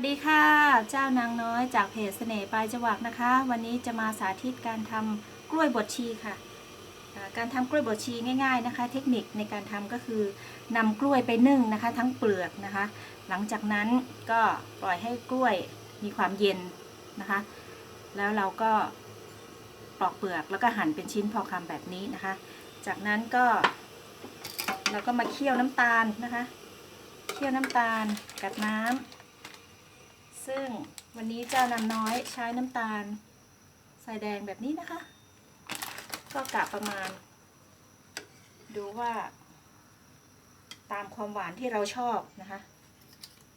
วัสดีค่ะ เจ้านางน้อยจากเพจเสน่ห์ปลายจวักนะคะ วันนี้จะมาสาธิตการทำกล้วยบดชีค่ะ การทำกล้วยบดชีง่าย ๆนะคะ เทคนิคในการทำก็คือนำกล้วยไปนึ่งนะคะ ทั้งเปลือกนะคะ หลังจากนั้นก็ปล่อยให้กล้วยมีความเย็นนะคะ แล้วเราก็ปลอกเปลือกแล้วก็หั่นเป็นชิ้นพอคำแบบนี้นะคะ จากนั้นก็เราก็มาเคี่ยวน้ำตาลนะคะ เคี่ยวน้ำตาลกับน้ำ ซึ่งวันนี้จ้านำน้อยใช้น้ำตาลใส่แดงแบบนี้นะคะ ก็กะประมาณ ดูว่า ตามความหวานที่เราชอบนะคะ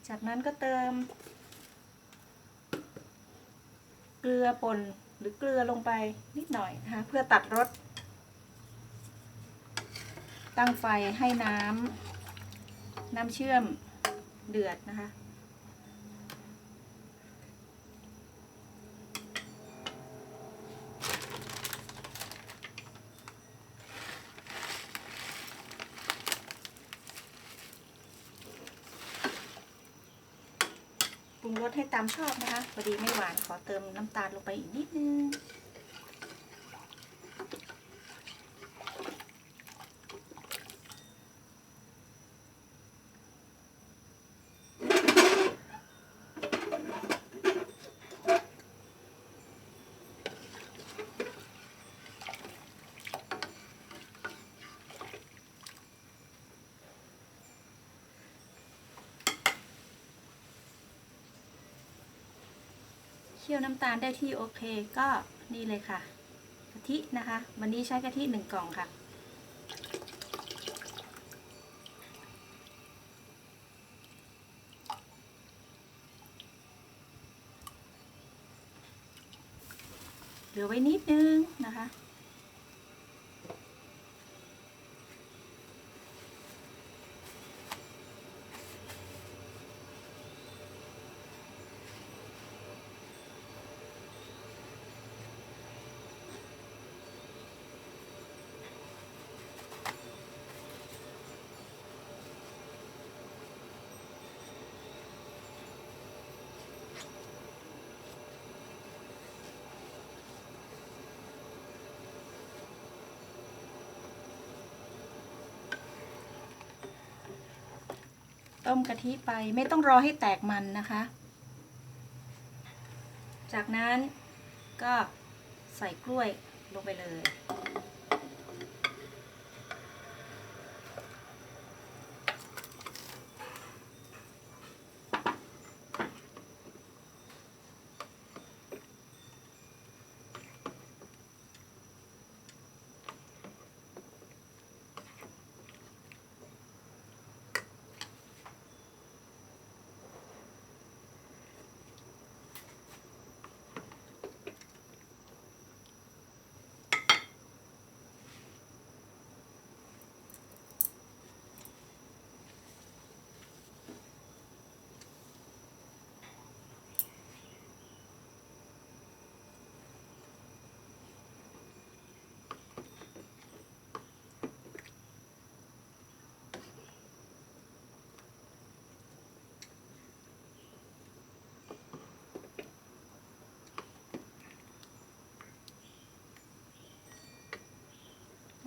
จากนั้นก็เติม เกลือป่นหรือเกลือลงไปนิดหน่อยนะคะ เพื่อตัดรสตั้งไฟให้น้ำน้ำเชื่อมเดือดนะคะ งรสให้ตามชอบนะคะพอดีไม่หวานขอเติมน้ำตาลลงไปอีกนิดนึง คี่ยวน้ำตาลได้ที่โอเคก็นี่เลยค่ะ กะทินะคะ วันนี้ใช้กะทิหนึ่งกล่องค่ะ เหลือไว้นิดนึงนะคะ ต้มกะทิไป ไม่ต้องรอให้แตกมันนะคะ จากนั้นก็ใส่กล้วยลงไปเลย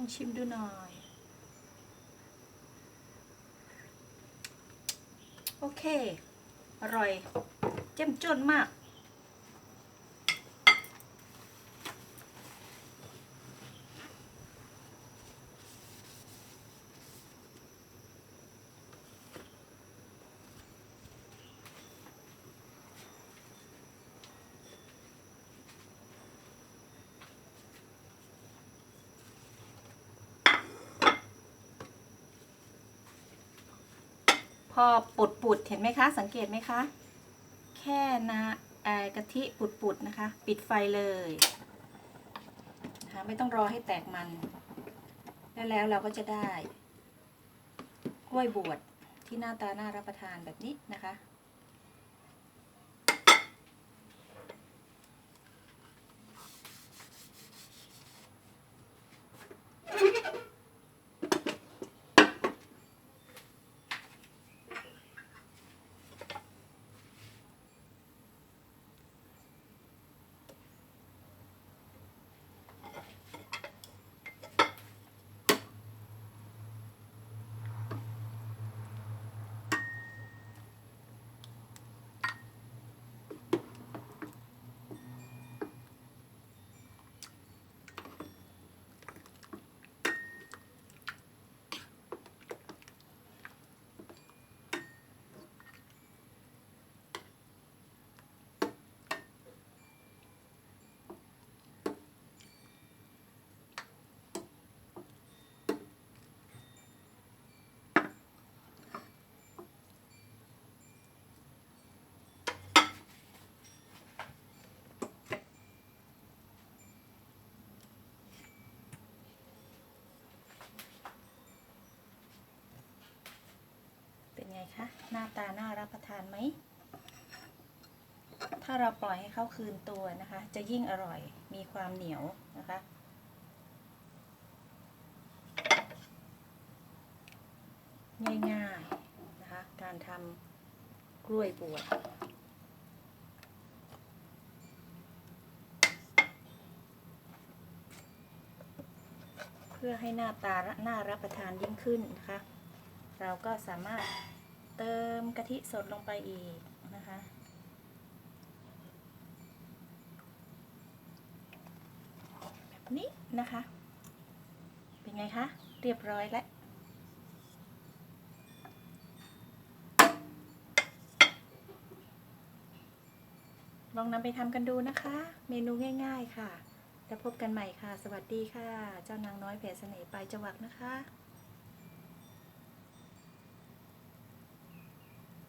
องชิมดูหน่อย โอเค อร่อย เจ้มจนมาก พอปุดปุดเห็นไหมคะ สังเกตไหมคะ แค่นะเอ่อกะทิปุดปุดนะคะ ปิดไฟเลยนะคะไม่ต้องรอให้แตกมันแล้วแล้วเราก็จะได้ กล้วยบวชที่หน้าตาน่ารับประทานแบบนี้นะคะ คะ หน้าตาน่ารับประทานไหม ถ้าเราปล่อยให้เขาคืนตัวนะคะ จะยิ่งอร่อย มีความเหนียวนะคะ ง่ายๆนะคะ การทำกล้วยบวชเพื่อให้หน้าตาน่ารับประทานยิ่งขึ้นนะคะ เราก็สามารถ เติมกะทิสดลงไปอีกนะคะ แบบนี้นะคะ เป็นไงคะ เรียบร้อยแล้วลองนำไปทำกันดูนะคะ เมนูง่าย ๆ ค่ะ แล้วพบกันใหม่ค่ะ สวัสดีค่ะ เจ้านางน้อยเพจเสน่ห์ปลายจวักนะคะ